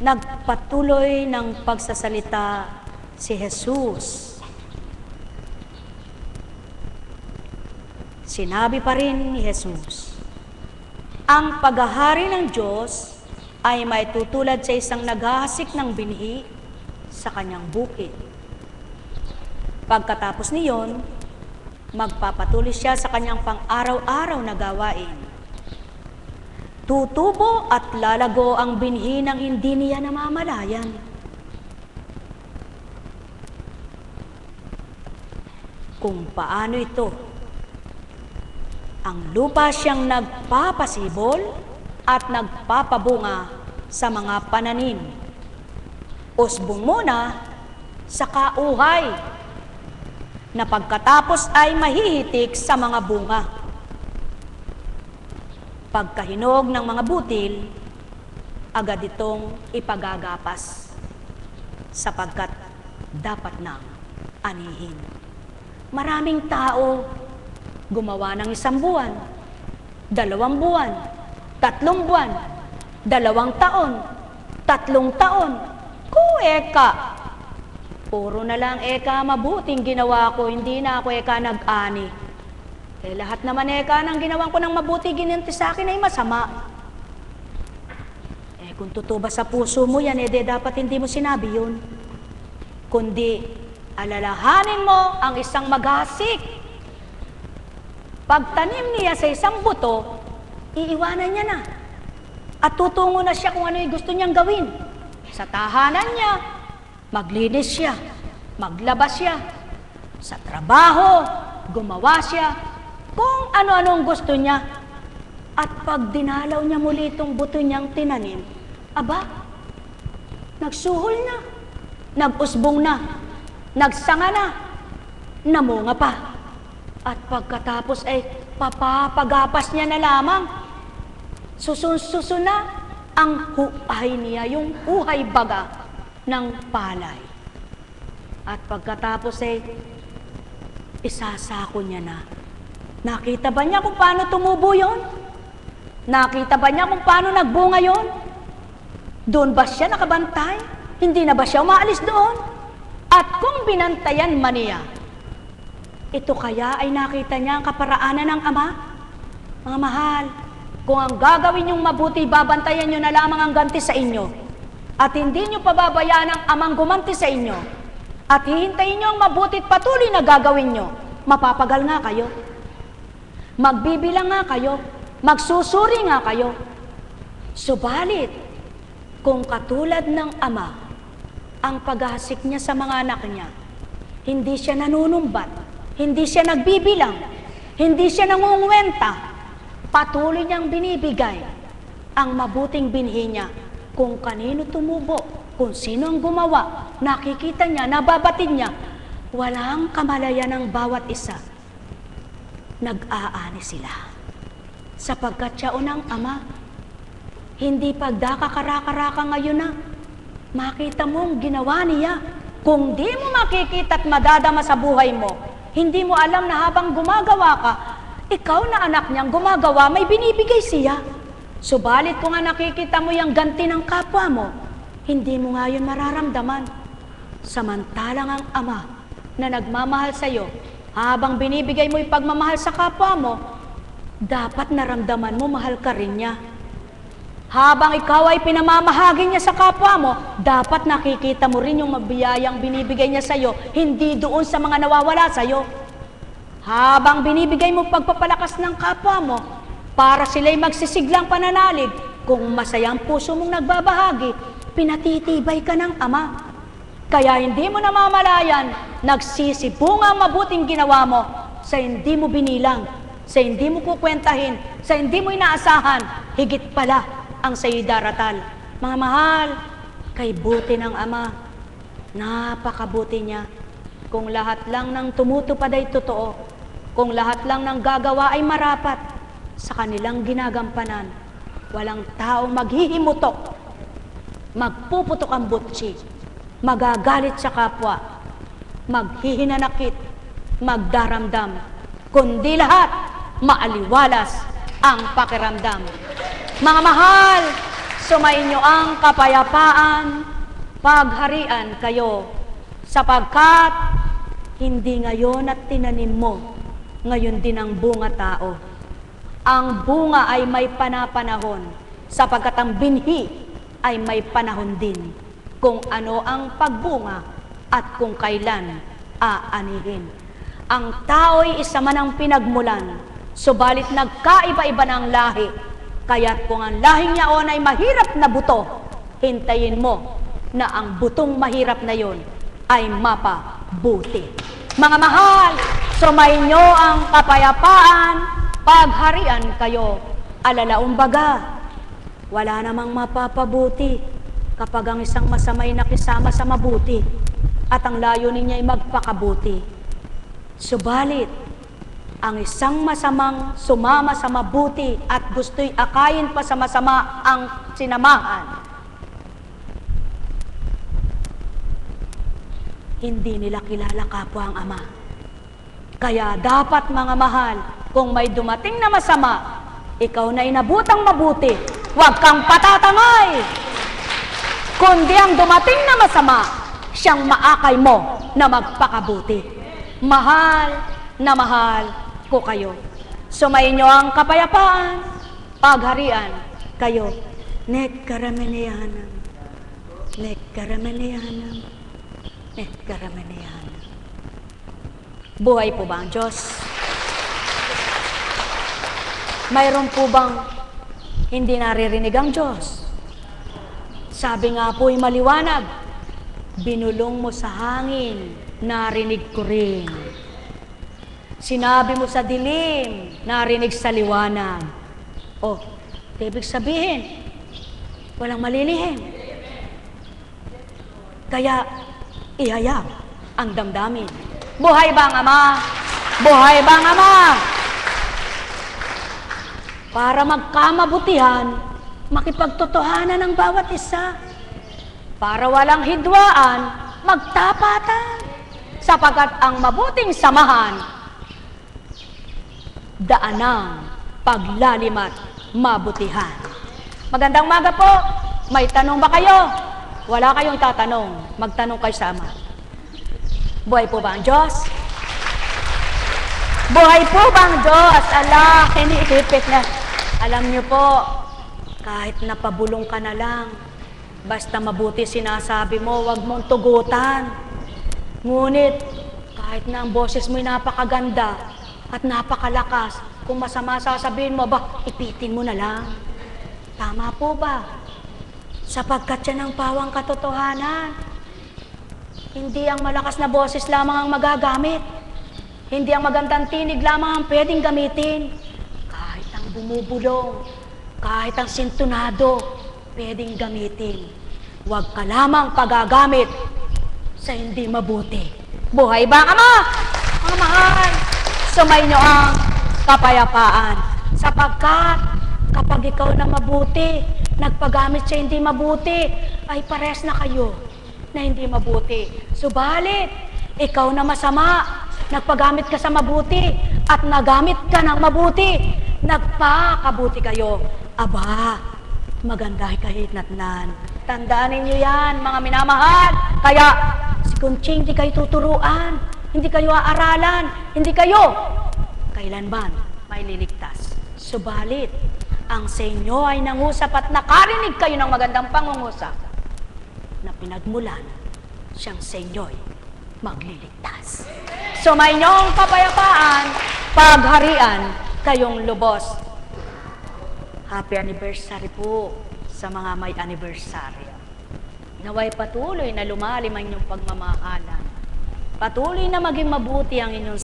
nagpatuloy ng pagsasalita si Jesus. Sinabi pa rin ni Jesus, ang paghahari ng Diyos ay may tutulad sa isang naghahasik ng binhi sa kanyang bukid. Pagkatapos niyon, magpapatuloy siya sa kanyang pang-araw-araw na gawain. Tutubo at lalago ang binhi ng hindi niya namamalayan. Kung paano ito, ang lupa siyang nagpapasibol at nagpapabunga sa mga pananim. Usbong muna sa kauhay na pagkatapos ay mahihitik sa mga bunga. Pagkahinog ng mga butil, agad itong ipagagapas sapagkat dapat nang anihin. Maraming tao gumawa ng isang buwan, dalawang buwan, tatlong buwan, dalawang taon, tatlong taon. Kueka, Puro na lang eka mabuting ginawa ko, hindi na ako eka nag-ani. Eh lahat naman eka ng ginawa ko ng mabuti ginanti sa akin ay masama. Eh kung totoo ba sa puso mo yan, eh dapat hindi mo sinabi yun. Kundi alalahanin mo ang isang maghasik. Pagtanim niya sa isang buto, iiwanan niya na. At tutungo na siya kung ano yung gusto niyang gawin. Sa tahanan niya, Maglinis siya, maglabas siya, sa trabaho, gumawa siya, kung ano-anong gusto niya. At pag dinalaw niya muli itong buto niyang tinanim, aba, nagsuhol na, nag-usbong na, nagsanga na, namunga pa. At pagkatapos ay papapagapas niya na lamang, susun-susun na ang huhay niya, yung huhay baga ng palay. At pagkatapos ay isasako niya na. Nakita ba niya kung paano tumubo yon? Nakita ba niya kung paano nagbunga yon? Doon ba siya nakabantay? Hindi na ba siya umaalis doon? At kung binantayan man niya, ito kaya ay nakita niya ang kaparaanan ng Ama? Mga mahal, kung ang gagawin niyong mabuti, babantayan niyo na lamang ang ganti sa inyo at hindi nyo pababayaan ang amang gumanti sa inyo at hihintayin nyo ang mabutit patuloy na gagawin nyo, mapapagal nga kayo. Magbibilang nga kayo, magsusuri nga kayo. Subalit, kung katulad ng ama, ang paghasik niya sa mga anak niya, hindi siya nanunumbat, hindi siya nagbibilang, hindi siya nangungwenta, patuloy niyang binibigay ang mabuting binhi niya kung kanino tumubo, kung sino ang gumawa, nakikita niya, nababatid niya, walang kamalayan ng bawat isa. Nag-aani sila. Sapagkat siya unang ama, hindi pagdakakaraka-raka ngayon na, makita mo ang ginawa niya. Kung di mo makikita at madadama sa buhay mo, hindi mo alam na habang gumagawa ka, ikaw na anak niyang gumagawa, may binibigay siya. Subalit kung nga nakikita mo yung ganti ng kapwa mo, hindi mo nga yun mararamdaman. Samantalang ang Ama na nagmamahal sa iyo, habang binibigay mo yung pagmamahal sa kapwa mo, dapat naramdaman mo mahal ka rin niya. Habang ikaw ay pinamamahagi niya sa kapwa mo, dapat nakikita mo rin yung mabiyayang binibigay niya sa iyo, hindi doon sa mga nawawala sa iyo. Habang binibigay mo pagpapalakas ng kapwa mo, para sila'y magsisiglang pananalig. Kung masayang puso mong nagbabahagi, pinatitibay ka ng Ama. Kaya hindi mo namamalayan, nagsisibunga mabuting ginawa mo sa hindi mo binilang, sa hindi mo kukwentahin, sa hindi mo inaasahan, higit pala ang sa daratal. Mga mahal, kay buti ng Ama, napakabuti niya. Kung lahat lang ng tumutupad ay totoo, kung lahat lang ng gagawa ay marapat, sa kanilang ginagampanan. Walang taong maghihimutok, magpuputok ang butsi, magagalit sa kapwa, maghihinanakit, magdaramdam, kundi lahat maaliwalas ang pakiramdam. Mga mahal, Sumainyo ang kapayapaan, pagharian kayo, sapagkat hindi ngayon at tinanim mo, ngayon din ang bunga tao. Ang bunga ay may panapanahon, sapagkat ang binhi ay may panahon din, kung ano ang pagbunga at kung kailan aanihin. Ang tao'y isa man ang pinagmulan, subalit nagkaiba-iba ng lahi, kaya't kung ang lahing niyaon ay mahirap na buto, hintayin mo na ang butong mahirap na yon ay mapabuti. Mga mahal, sumainyo ang kapayapaan, pagharian kayo. Alalaong baga, wala namang mapapabuti kapag ang isang masamay nakisama sa mabuti at ang layunin niya ay magpakabuti. Subalit, ang isang masamang sumama sa mabuti at gusto'y akayin pa sa masama ang sinamahan, hindi nila kilala kapwa ang Ama. Kaya dapat mga mahal, kung may dumating na masama, ikaw na inabutang mabuti, huwag kang patatangay. Kundi ang dumating na masama, siyang maakay mo na magpakabuti. Mahal na mahal ko kayo. Sumayin niyo ang kapayapaan, pagharian kayo. Nek karamaniyanam, nek karamaniyanam, nek karamaniyanam. Buhay po ba ang Diyos? Mayroon po bang hindi naririnig ang Diyos? Sabi nga po'y maliwanag, binulong mo sa hangin, narinig ko rin. Sinabi mo sa dilim, narinig sa liwanag. Oh, ibig sabihin, walang malilihim. Kaya, ihayag ang damdamin. Buhay ba ang Ama? Buhay ba ang Ama? Para magkamabutihan, makipagtotohanan ng bawat isa. Para walang hidwaan, magtapatan. Sapagat ang mabuting samahan, daanang paglalim at mabutihan. Magandang maga po. May tanong ba kayo? Wala kayong tatanong. Magtanong kayo sa Ama. Buhay po ba ang Diyos? Buhay po ba ang Diyos? Ala, kiniipit na. Alam niyo po, kahit napabulong ka na lang, basta mabuti sinasabi mo, wag mong tugutan. Ngunit, kahit na ang boses mo'y napakaganda at napakalakas, kung masama sasabihin mo, ba, ipitin mo na lang. Tama po ba? Sapagkat yan ang pawang katotohanan. Hindi ang malakas na boses lamang ang magagamit. Hindi ang magandang tinig lamang ang pwedeng gamitin. Kahit ang bumubulong, kahit ang sintunado, pwedeng gamitin. Huwag ka lamang pagagamit sa hindi mabuti. Buhay ba ka mo? Mga mahal, sumay nyo ang kapayapaan. Sapagkat kapag ikaw na mabuti, nagpagamit sa hindi mabuti, ay pares na kayo na hindi mabuti. Subalit, ikaw na masama, nagpagamit ka sa mabuti at nagamit ka ng mabuti, nagpakabuti kayo. Aba, maganda kahit natnan. Tandaan ninyo yan, mga minamahal. Kaya, si Kunching, hindi kayo tuturuan, hindi kayo aaralan, hindi kayo kailanman may liligtas. Subalit, ang sa inyo ay nangusap at nakarinig kayo ng magandang pangungusap na pinagmulan siyang sa inyo'y magliligtas. So may inyong kapayapaan, pagharian kayong lubos. Happy anniversary po sa mga may anniversary. Naway patuloy na lumalim ang inyong pagmamahalan. Patuloy na maging mabuti ang inyong